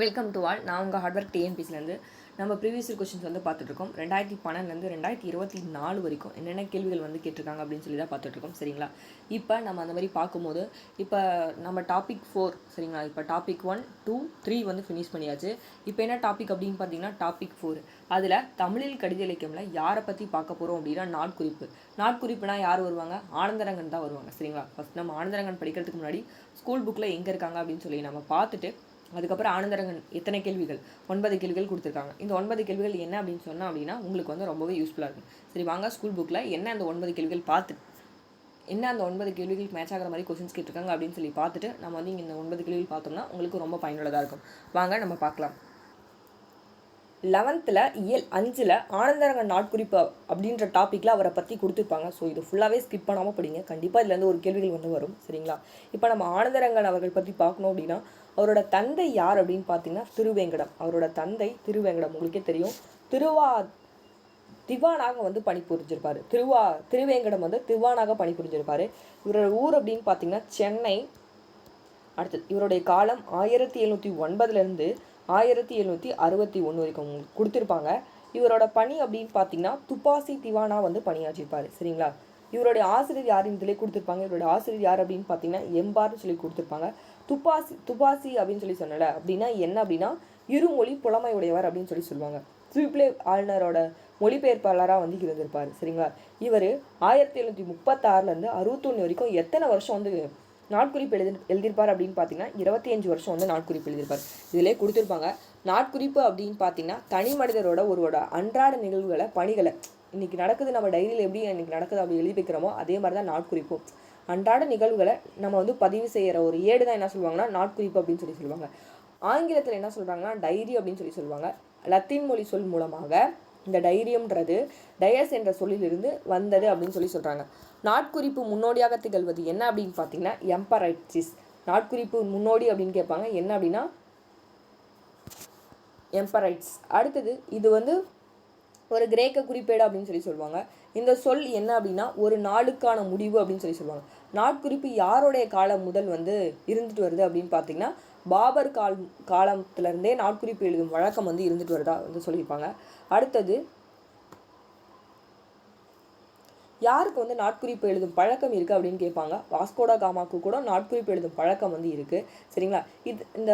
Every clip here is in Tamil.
வெல்கம் டு ஆல் நான் உங்கள் ஹார்ட் ஒர்க் டிஎன்பிசிலேருந்து நம்ம ப்ரீவியஸ் கொஸ்டின்ஸ் வந்து பார்த்துட்ருக்கோம். ரெண்டாயிரத்தி பன்னெண்டுலேருந்து ரெண்டாயிரத்தி இருபத்தி நாலு வரைக்கும் என்னென்ன கேள்விகள் வந்து கேட்டிருக்காங்க அப்படின்னு சொல்லி தான் பார்த்துட்ருக்கோம். சரிங்களா? இப்போ நம்ம அந்த மாதிரி பார்க்கும்போது இப்போ நம்ம டாபிக் ஃபோர் சரிங்களா? இப்போ டாபிக் ஒன் டூ த்ரீ வந்து ஃபினிஷ் பண்ணியாச்சு. இப்போ என்ன டாபிக் அப்படின்னு பார்த்தீங்கன்னா டாபிக் ஃபோர் அதில் தமிழில் கடித இலக்கியமில் யாரை பற்றி பார்க்க போகிறோம் அப்படின்னா நாட்குறிப்பு. நாட்குறிப்புனா யார் வருவாங்க? ஆனந்தரங்கன் தான் வருவாங்க. சரிங்களா? ஃபஸ்ட் நம்ம ஆனந்தரங்கன் படிக்கிறதுக்கு முன்னாடி ஸ்கூல் புக்கில் எங்கே இருக்காங்க அப்படின்னு சொல்லி நம்ம பார்த்துட்டு அதுக்கப்புறம் ஆனந்தரங்கன் எத்தனை கேள்விகள் ஒன்பது கேள்விகள் கொடுத்துருக்காங்க. இந்த ஒன்பது கேள்விகள் என்ன அப்படின்னு சொன்னால் அப்படின்னா உங்களுக்கு வந்து ரொம்பவே யூஸ்ஃபுல்லாக இருக்கும். சரி வாங்க ஸ்கூல் புக்கில் என்ன அந்த ஒன்பது கேள்விகள் பார்த்து என்ன அந்த ஒன்பது கேள்விகளுக்கு மேட்ச் ஆகிற மாதிரி கொஸ்டின்ஸ் கேட்டிருக்காங்க அப்படின்னு சொல்லி பார்த்துட்டு நம்ம வந்து இங்கே இந்த ஒன்பது கேள்விகள் பார்த்தோம்னா உங்களுக்கு ரொம்ப பயனுள்ளதாக இருக்கும். வாங்க நம்ம பார்க்கலாம். லெவன்த்தில் இயல் அஞ்சில் ஆனந்தரங்கன் நாட்குறிப்பு அப்படின்ற டாப்பிக்கில் அவரை பற்றி கொடுத்துருப்பாங்க. ஸோ இது ஃபுல்லாகவே ஸ்கிப் பண்ணாமல் படிங்க. கண்டிப்பாக இதுலேருந்து ஒரு கேள்விகள் வந்து வரும். சரிங்களா? இப்போ நம்ம ஆனந்தரங்கன் அவர்கள் பற்றி பார்க்கணும் அப்படின்னா அவரோட தந்தை யார் அப்படின்னு பார்த்தீங்கன்னா திருவேங்கடம். அவரோட தந்தை திருவேங்கடம். உங்களுக்கே தெரியும். திருவா திவானாக வந்து பணிபுரிஞ்சிருப்பார் திருவா திருவேங்கடம் வந்து திவானாக பணிபுரிஞ்சிருப்பார் இவரோட ஊர் அப்படின்னு பார்த்தீங்கன்னா சென்னை. அடுத்தது இவருடைய காலம் ஆயிரத்தி எழுநூற்றி ஒன்பதுலேருந்து ஆயிரத்தி எழுநூற்றி அறுபத்தி ஒன்று வரைக்கும் கொடுத்துருப்பாங்க. இவரோட பணி அப்படின்னு பார்த்தீங்கன்னா துப்பாசி திவானா வந்து பணியாற்றிருப்பார் சரிங்களா? இவருடைய ஆசிரியர் யாருன்னு சொல்லி கொடுத்துருப்பாங்க? இவருடைய ஆசிரியர் யார் அப்படின்னு பார்த்தீங்கன்னா எம்பார்னு சொல்லி கொடுத்துருப்பாங்க. துப்பாசி துப்பாசி அப்படின்னு சொல்லி சொன்னல அப்படின்னா என்ன அப்படின்னா இருமொழி புலமை உடையவர் அப்படின்னு சொல்லி சொல்லுவாங்க. சுவிப்ளே ஆளுநரோட மொழிபெயர்ப்பாளராக வந்து இருந்திருப்பார். சரிங்களா? இவர் ஆயிரத்தி எழுநூற்றி முப்பத்தாறுலேருந்து அறுபத்தொன்று வரைக்கும் எத்தனை வருஷம் வந்து நாட்குறிப்பு எழுதி எழுதியிருப்பார் அப்படின்னு பார்த்தீங்கன்னா இருபத்தி அஞ்சு வருஷம் வந்து நாட்குறிப்பு எழுதியிருப்பார். இதிலே கொடுத்துருப்பாங்க. நாட்குறிப்பு அப்படின்னு பார்த்தீங்கன்னா தனி மனிதரோட ஒருவோட அன்றாட நிகழ்வுகளை பணிகளை இன்றைக்கி நடக்குது நம்ம டைரியில் எப்படி இன்றைக்கி நடக்குது அப்படி எழுதி வைக்கிறோமோ அதே மாதிரி தான் நாட்குறிப்பும் அன்றாட நிகழ்வுகளை நம்ம வந்து பதிவு செய்கிற ஒரு ஏடு தான் என்ன சொல்லுவாங்கன்னா நாட்குறிப்பு அப்படின்னு சொல்லி சொல்லுவாங்க. ஆங்கிலத்தில் என்ன சொல்கிறாங்கன்னா டைரி அப்படின்னு சொல்லி சொல்லுவாங்க. லத்தீன் மொழி சொல் மூலமாக இந்த டைரியம்ன்றது டயஸ் என்ற சொல்லிலிருந்து வந்தது அப்படின்னு சொல்லி சொல்கிறாங்க நாட்குறிப்பு முன்னோடியாக திகழ்வது என்ன அப்படின்னு பார்த்தீங்கன்னா எம்பரைட்சிஸ். நாட்குறிப்பு முன்னோடி அப்படின்னு கேட்பாங்க. என்ன அப்படின்னா எம்பரைட்ஸ். அடுத்தது இது வந்து ஒரு கிரேக்க குறிப்பேடு அப்படின்னு சொல்லி சொல்லுவாங்க. இந்த சொல் என்ன அப்படின்னா ஒரு நாளுக்கான முடிவு அப்படின்னு சொல்லி சொல்லுவாங்க. நாட்குறிப்பு யாருடைய காலம் முதல் வந்து இருந்துட்டு வருது அப்படின்னு பார்த்தீங்கன்னா பாபர் கால் காலத்துலேருந்தே நாட்குறிப்பு எழுதும் வழக்கம் வந்து இருந்துட்டு வருதா வந்து சொல்லியிருப்பாங்க. அடுத்தது யாருக்கு வந்து நாட்குறிப்பு எழுதும் பழக்கம் இருக்குது அப்படின்னு கேட்பாங்க. வாஸ்கோடா காமாக்கு கூட நாட்குறிப்பு எழுதும் பழக்கம் வந்து இருக்குது சரிங்களா? இது இந்த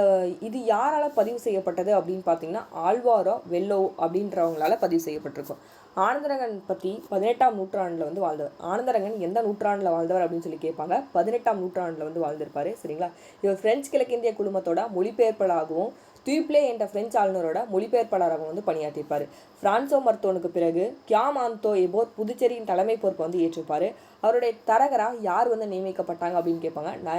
இது யாரால் பதிவு செய்யப்பட்டது அப்படின்னு பார்த்தீங்கன்னா ஆழ்வாரோ வெள்ளோ அப்படின்றவங்களால பதிவு செய்யப்பட்டிருக்கும். ஆனந்தரங்கன் பற்றி பதினெட்டாம் நூற்றாண்டில் வந்து வாழ்ந்தவர். ஆனந்தரங்கன் எந்த நூற்றாண்டில் வாழ்ந்தவர் அப்படின்னு சொல்லி கேட்பாங்க. பதினெட்டாம் நூற்றாண்டில் வந்து வாழ்ந்திருப்பார். சரிங்களா? இவர் பிரெஞ்சு கிழக்கிந்திய குழுமத்தோட மொழிபெயர்ப்பலாகவும் துய்ப்ளே என்ற பிரெஞ்சு ஆளுநரோட மொழிபெயர்ப்பாளராக வந்து பணியாற்றியிருப்பார். பிரான்சோ மர்த்தோனுக்கு பிறகு கியாம் ஆந்தோ எபோர் புதுச்சேரியின் தலைமை பொறுப்பை வந்து ஏற்றிருப்பார். அவருடைய தரகராக யார் வந்து நியமிக்கப்பட்டாங்க அப்படின்னு கேட்பாங்க. ந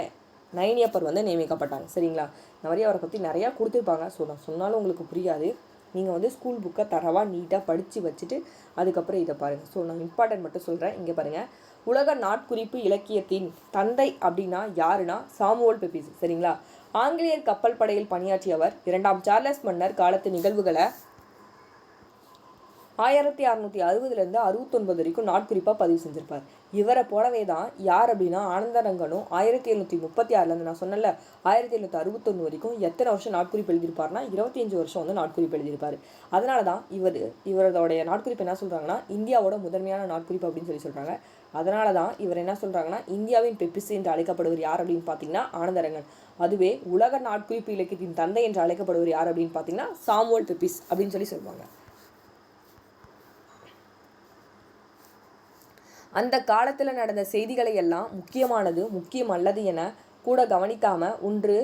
நைனியப்பர் வந்து நியமிக்கப்பட்டாங்க. சரிங்களா? இந்த மாதிரி அவரை பற்றி நிறையா கொடுத்துருப்பாங்க. ஸோ நான் சொன்னாலும் உங்களுக்கு புரியாது. நீங்கள் வந்து ஸ்கூல் புக்கை தரவாக நீட்டாக படித்து வச்சுட்டு அதுக்கப்புறம் இதை பாருங்கள் ஸோ நான் இம்பார்ட்டன்ட் மட்டும் சொல்கிறேன் இங்கே பாருங்கள் உலக நாட்குறிப்பு இலக்கியத்தின் தந்தை அப்படின்னா யாருன்னா? Samuel Pepys. சரிங்களா? ஆங்கிலேயர் கப்பல் படையில் பணியாற்றியவர் இரண்டாம் சார்லஸ் மன்னர் காலத்து நிகழ்வுகளை ஆயிரத்தி அறநூற்றி அறுபதுலேருந்து அறுபத்தொன்பது வரைக்கும் நாட்குறிப்பாக பதிவு செஞ்சுருப்பார். இவரை போலவே தான் யார் அப்படின்னா ஆனந்தரங்கனும் ஆயிரத்தி எழுநூற்றி முப்பத்தி ஆறுலேருந்து நான் சொன்னல ஆயிரத்தி எழுநூற்றி அறுபத்தொன்று வரைக்கும் எத்தனை வருஷம் நாட்குறிப்பு எழுதியிருப்பார்னா இருபத்தஞ்சு வருஷம் வந்து நாட்குறிப்பு எழுதியிருப்பார். அதனால தான் இவர் இவரோடைய நாட்குறிப்பு என்ன சொல்கிறாங்கன்னா இந்தியாவோட முதன்மையான நாட்குறிப்பு அப்படின்னு சொல்லி சொல்கிறாங்க அதனால தான் இவர் என்ன சொல்கிறாங்கன்னா இந்தியாவின் பெப்பிஸ் என்று அழைக்கப்படுவர் யார் அப்படின்னு பார்த்தீங்கன்னா ஆனந்தரங்கன். அதுவே உலக நாட்குறிப்பு இலக்கியத்தின் தந்தை என்று அழைக்கப்படுவர் யார் அப்படின்னு பார்த்தீங்கன்னா சாமுவல் பெப்பிஸ் அப்படின்னு சொல்லி சொல்லுவாங்க. அந்த காலத்தில் நடந்த செய்திகளை எல்லாம் முக்கியமானது முக்கியம் அல்லது என கூட கவனிக்காமல் ஒன்று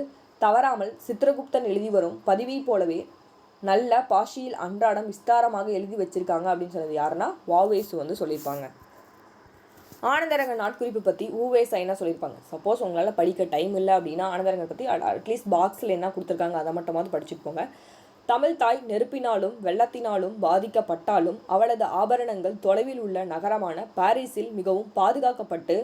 தவறாமல் சித்திரகுப்தன் எழுதி வரும் பதிவை போலவே நல்ல பாஷையில் அன்றாடம் விஸ்தாரமாக எழுதி வச்சிருக்காங்க அப்படின்னு சொன்னது யாருன்னா வாவேசு வந்து சொல்லியிருப்பாங்க. ஆனந்தரங்க நாட்குறிப்பு பற்றி ஊவே என்ன சொல்லியிருப்பாங்க. சப்போஸ் உங்களால் படிக்க டைம் இல்லை அப்படின்னா ஆனந்தரங்க பற்றி அட்லீஸ்ட் பாக்ஸில் என்ன கொடுத்துருக்காங்க அதை மட்டுமாவது படிச்சுக்கோங்க தமிழ் தாய் நெருப்பினாலும் வெள்ளத்தினாலும் பாதிக்கப்பட்டாலும் அவளது ஆபரணங்கள் தொலைவில் உள்ள நகரமான பாரிஸில் மிகவும் பாதுகாக்கப்பட்டு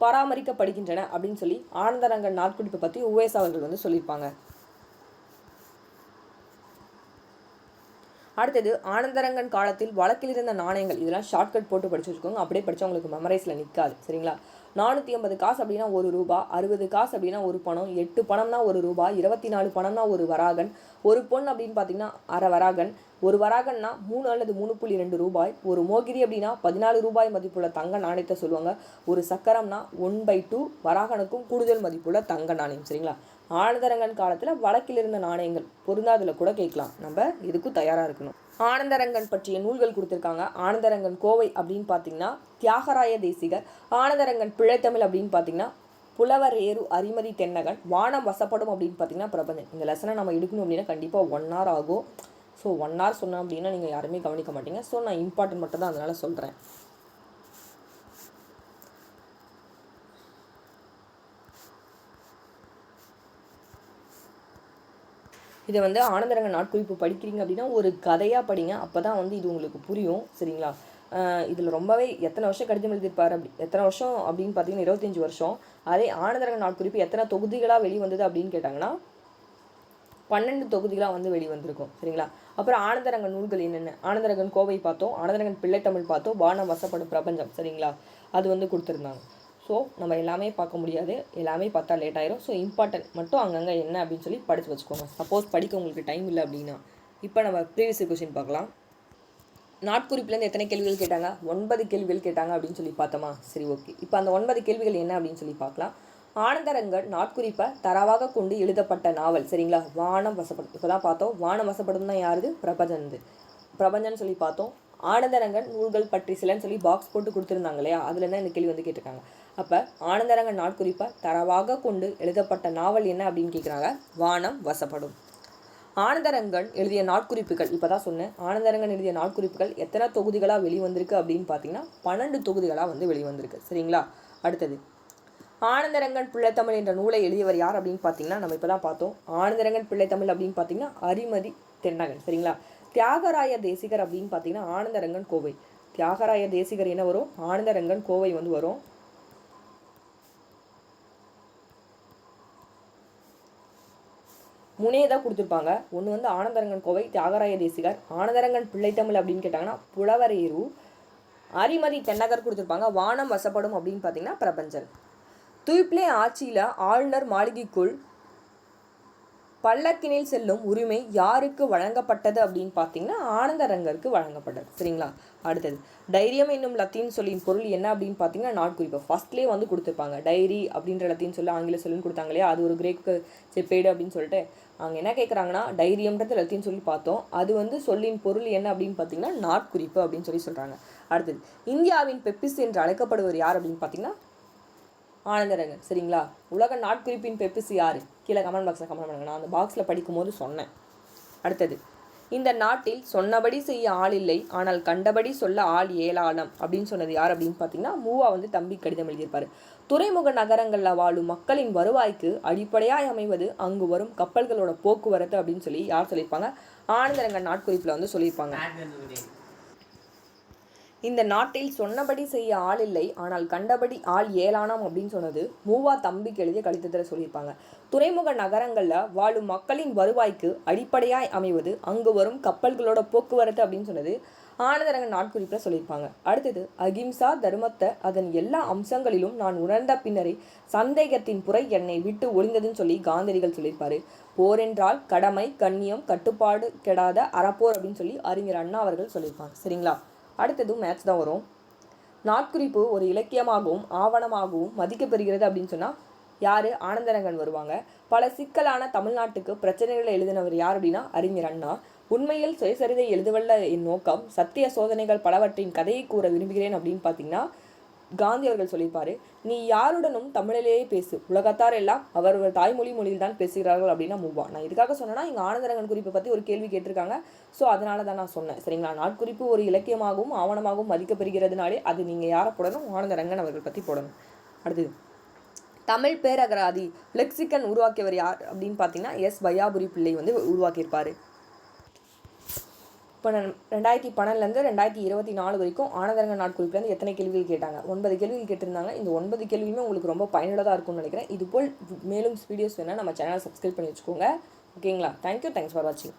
பராமரிக்கப்படுகின்றன அப்படின்னு சொல்லி ஆனந்தரங்கன் நாட்குறிப்பை பற்றி உவேஸ் அவர்கள் வந்து சொல்லியிருப்பாங்க. அடுத்தது ஆனந்தரங்கன் காலத்தில் வழக்கில் இருந்த நாணயங்கள். இதெல்லாம் ஷார்ட்கட் போட்டு படிச்சு வச்சுக்கோங்க. அப்படியே படித்தா உங்களுக்கு மெமரைஸில் நிற்காது சரிங்களா? நானூற்றி ஐம்பது காசு அப்படின்னா ஒரு ரூபா அறுபது காசு அப்படின்னா ஒரு பணம் எட்டு பணம்னா ஒரு ரூபா இருபத்தி நாலு பணம்னா ஒரு வராகன் ஒரு பொன் அப்படின்னு பார்த்தீங்கன்னா அரை வராகன் ஒரு வராகன்னா மூணு அல்லது மூணு புள்ளி ரெண்டு ரூபாய் ஒரு மோகிரி அப்படின்னா பதினாலு ரூபாய் மதிப்புள்ள தங்க நாணயத்தை சொல்லுவாங்க ஒரு சக்கரம்னா ஒன் பை டூ வராகனுக்கும் கூடுதல் மதிப்புள்ள தங்க நாணயம் சரிங்களா? ஆனந்தரங்கன் காலத்தில் வழக்கில் இருந்த நாணயங்கள் பொருந்தாதில் கூட கேட்கலாம் நம்ம இதுக்கும் தயாராக இருக்கணும். ஆனந்தரங்கன் பற்றிய நூல்கள் கொடுத்துருக்காங்க. ஆனந்தரங்கன் கோவை அப்படின்னு பார்த்தீங்கன்னா தியாகராய தேசிகர். ஆனந்தரங்கன் பிழைத்தமிழ் அப்படின்னு பார்த்தீங்கன்னா புலவர் ஏறு அரிமதி தென்னகன் வானம் வசப்படும் அப்படின்னு பார்த்தீங்கன்னா பிரபஞ்சன் இந்த லெசனை நம்ம எடுக்கணும் அப்படின்னா கண்டிப்பாக ஒன் ஹவர் ஆகும். ஸோ ஒன் ஹவர் சொன்னேன் அப்படின்னா நீங்கள் யாருமே கவனிக்க மாட்டீங்க. ஸோ நான் இம்பார்ட்டன்ட் மட்டும் தான் அதனால் சொல்கிறேன் இதை வந்து ஆனந்தரங்க நாட்குறிப்பு படிக்கிறீங்க அப்படின்னா ஒரு கதையாக படிங்க. அப்போ தான் வந்து இது உங்களுக்கு புரியும். சரிங்களா? இதில் ரொம்பவே எத்தனை வருஷம் கடிதம் எழுதியிருப்பார் அப்படி எத்தனை வருஷம் அப்படின்னு பார்த்தீங்கன்னா இருபத்தஞ்சி வருஷம். அதே ஆனந்தரங்க நாட்குறிப்பு எத்தனை தொகுதிகளாக வெளிவந்தது அப்படின்னு கேட்டாங்கன்னா பன்னெண்டு தொகுதிகளாக வந்து வெளிவந்திருக்கும். சரிங்களா? அப்புறம் ஆனந்தரங்க நூல்கள் என்னென்ன? ஆனந்தரங்கன் கோவை பார்த்தோம் ஆனந்தரங்கன் பிள்ளைத்தமிழ் பார்த்தோம் வானம் வசப்படும் பிரபஞ்சம். சரிங்களா? அது வந்து கொடுத்துருந்தாங்க. ஸோ நம்ம எல்லாமே பார்க்க முடியாது. எல்லாமே பார்த்தா லேட் ஆயிரும். ஸோ இம்பார்ட்டன்ட் மட்டும் அங்கங்கே என்ன அப்படின்னு சொல்லி படித்து வச்சுக்கோங்க. சப்போஸ் படிக்க உங்களுக்கு டைம் இல்லை அப்படின்னா. இப்போ நம்ம ப்ரீவியஸ் கொஷின் பார்க்கலாம். நாட்குறிப்புலேருந்து எத்தனை கேள்விகள் கேட்டாங்க? ஒன்பது கேள்விகள் கேட்டாங்க அப்படின்னு சொல்லி பார்த்தோமா? சரி ஓகே இப்போ அந்த ஒன்பது கேள்விகள் என்ன அப்படின்னு சொல்லி பார்க்கலாம். ஆனந்தரங்கன் நாட்குறிப்பை தரவாக கொண்டு எழுதப்பட்ட நாவல் சரிங்களா? வானம் வசப்படும் இப்போ தான் பார்த்தோம். வானம் வசப்படும் தான் யாருது? பிரபஞ்சன் பிரபஞ்சன் சொல்லி பார்த்தோம். ஆனந்தரங்கன் நூல்கள் பற்றி சிலன்னு சொல்லி பாக்ஸ் போட்டு கொடுத்துருந்தாங்க இல்லையா? அதில் தான் இந்த கேள்வி வந்து கேட்டிருக்காங்க. அப்போ ஆனந்தரங்கன் நாட்குறிப்பை தரவாக கொண்டு எழுதப்பட்ட நாவல் என்ன அப்படின்னு கேட்குறாங்க? வானம் வசப்படும். ஆனந்தரங்கன் எழுதிய நாட்குறிப்புகள் இப்போ தான் சொன்னேன். ஆனந்தரங்கன் எழுதிய நாட்குறிப்புகள் எத்தனை தொகுதிகளாக வெளிவந்திருக்கு அப்படின்னு பார்த்தீங்கன்னா பன்னெண்டு தொகுதிகளாக வந்து வெளிவந்திருக்கு. சரிங்களா? அடுத்தது. ஆனந்தரங்கன் பிள்ளைத்தமிழ் என்ற நூலை எழுதியவர் யார் அப்படின்னு பார்த்தீங்கன்னா நம்ம இப்போ தான் பார்த்தோம். ஆனந்தரங்கன் பிள்ளைத்தமிழ் அப்படின்னு பார்த்தீங்கன்னா அரிமதி தென்னகன். சரிங்களா? தியாகராய தேசிகர் அப்படின்னு பார்த்தீங்கன்னா ஆனந்தரங்கன் கோவை. தியாகராய தேசிகர் என்ன வரும்? ஆனந்தரங்கன் கோவை வந்து வரும். முனையை தான் கொடுத்துருப்பாங்க. ஒன்று வந்து ஆனந்தரங்கன் கோவை தியாகராய தேசிகர். ஆனந்தரங்கன் பிள்ளைத்தமிழ் அப்படின்னு கேட்டாங்கன்னா புலவரேரு அரிமதி தென்னகர் கொடுத்துருப்பாங்க. வானம் வசப்படும் அப்படின்னு பார்த்தீங்கன்னா பிரபஞ்சன் துய்ப்ளே ஆட்சியில் ஆளுநர் மாளிகைக்குள் பல்லக்கினில் செல்லும் உரிமை யாருக்கு வழங்கப்பட்டது அப்படின்னு பார்த்தீங்கன்னா ஆனந்தரங்கருக்கு வழங்கப்பட்டது. சரிங்களா? அடுத்தது டைரியம் என்னும் லத்தீன் சொல்லின் பொருள் என்ன அப்படின்னு பார்த்தீங்கன்னா நாட்குறிப்பு ஃபர்ஸ்ட்லேயே வந்து கொடுத்துருப்பாங்க. டைரி அப்படின்ற லத்தீன் சொல்லி ஆங்கில சொல்லுன்னு கொடுத்தாங்க இல்லையா அது ஒரு கிரேக்கு செப்பேடு அப்படின்னு சொல்லிட்டு அவங்க என்ன கேட்குறாங்கன்னா டைரியம்ன்றது லத்தீன் சொல்லி பார்த்தோம். அது வந்து சொல்லின் பொருள் என்ன அப்படின்னு பார்த்தீங்கன்னா நாட்குறிப்பு அப்படின்னு சொல்லி சொல்கிறாங்க அடுத்தது இந்தியாவின் பெப்பிஸ் என்று அழைக்கப்படுவர் யார் அப்படின்னு பார்த்தீங்கன்னா ஆனந்தரங்கன். சரிங்களா? உலக நாட்குறிப்பின் பெப்பிஸ் யார்? கீழே கமெண்ட் பாக்ஸில் கமெண்ட் பண்ணுங்க. நான் அந்த பாக்ஸில் படிக்கும்போது சொன்னேன். அடுத்தது இந்த நாட்டில் சொன்னபடி செய்ய ஆள் இல்லை ஆனால் கண்டபடி சொல்ல ஆள் ஏலாளம் அப்படின்னு சொன்னது யார் அப்படின்னு பார்த்தீங்கன்னா மூவா வந்து தம்பி கடிதம் எழுதியிருப்பார். துறைமுக நகரங்களில் வாழும் மக்களின் வருவாய்க்கு அடிப்படையாக அமைவது அங்கு வரும் கப்பல்களோட போக்குவரத்து அப்படின்னு சொல்லி யார் சொல்லியிருப்பாங்க? ஆனந்தரங்க நாட்குறிப்பில் வந்து சொல்லியிருப்பாங்க. இந்த நாட்டில் சொன்னபடி செய்ய ஆள் இல்லை ஆனால் கண்டபடி ஆள் ஏலானாம் அப்படின்னு சொன்னது மூவா தம்பிக்கு எழுதிய கடிதத்தில் சொல்லியிருப்பாங்க. துறைமுக நகரங்களில் வாழும் மக்களின் வருவாய்க்கு அடிப்படையாய் அமைவது அங்கு வரும் கப்பல்களோட போக்குவரத்து அப்படின்னு சொன்னது ஆனந்தரங்க நாட்குறிப்பில் சொல்லியிருப்பாங்க. அடுத்தது அகிம்சா தர்மத்தை அதன் எல்லா அம்சங்களிலும் நான் உணர்ந்த பின்னரே சந்தேகத்தின் புறை என்னை விட்டு ஒளிந்ததுன்னு சொல்லி காந்திரிகள் சொல்லியிருப்பாரு. போரென்றால் கடமை கண்ணியம் கட்டுப்பாடு கெடாத அறப்போர் அப்படின்னு சொல்லி அறிஞர் அண்ணா அவர்கள் சொல்லியிருப்பாங்க. சரிங்களா? அடுத்ததும் மேட்ச் தான் வரும். நாட்குறிப்பு ஒரு இலக்கியமாகவும் ஆவணமாகவும் மதிக்கப்பெறுகிறது அப்படின்னு சொன்னால் யார்? ஆனந்தரங்கன் வருவாங்க. பல சிக்கலான தமிழ்நாட்டுக்கு பிரச்சனைகளை எழுதினவர் யார் அப்படின்னா அறிஞர் அண்ணா. உண்மையில் சுயசரிதை எழுதுவல்ல என் நோக்கம் சத்திய சோதனைகள் பலவற்றின் கதையை கூற விரும்புகிறேன் அப்படின்னு பார்த்தீங்கன்னா காந்தி அவர்கள் சொல்லியிருப்பாரு நீ யாருடனும் தமிழிலேயே பேசு. உலகத்தார் எல்லாம் அவரவர் தாய்மொழி மொழியில் தான் பேசுகிறார்கள் அப்படின்னா மூவா நான் இதுக்காக சொன்னேன்னா எங்கள் ஆனந்தரங்கன் குறிப்பை பற்றி ஒரு கேள்வி கேட்டிருக்காங்க. ஸோ அதனால தான் நான் சொன்னேன். சரிங்களா? நாட்குறிப்பு ஒரு இலக்கியமாகவும் ஆவணமாகவும் மதிக்கப்படுகிறதுனாலே அது நீங்கள் யாரை போடணும்? ஆனந்தரங்கன் அவர்கள் பற்றி போடணும். அடுத்தது தமிழ் பேரகராதி லெக்சிக்கன் உருவாக்கியவர் யார் அப்படின்னு பார்த்தீங்கன்னா எஸ் வையாபுரி பிள்ளை வந்து உருவாக்கியிருப்பார். இப்போ நான் ரெண்டாயிரத்தி பன்னெண்டுலேருந்து ரெண்டாயிரத்தி இருபத்தி நாலு வரைக்கும் ஆனதரங்க நாட்குறிப்பிலேருந்து எத்தனை கேள்விகள் கேட்டாங்க? ஒன்பது கேள்விகள் கேட்டிருந்தாங்க. இந்த ஒன்பது கேள்வியுமே உங்களுக்கு ரொம்ப பயனுள்ளதாக இருக்கும்னு நினைக்கிறேன். இதுபோல் மேலும் வீடியோஸ் வேணால் நம்ம சேனலை சப்ஸ்கிரைப் பண்ணி வச்சுக்கோங்க. ஓகேங்களா தேங்க்யூ தேங்க்ஸ் ஃபார் வாட்சிங்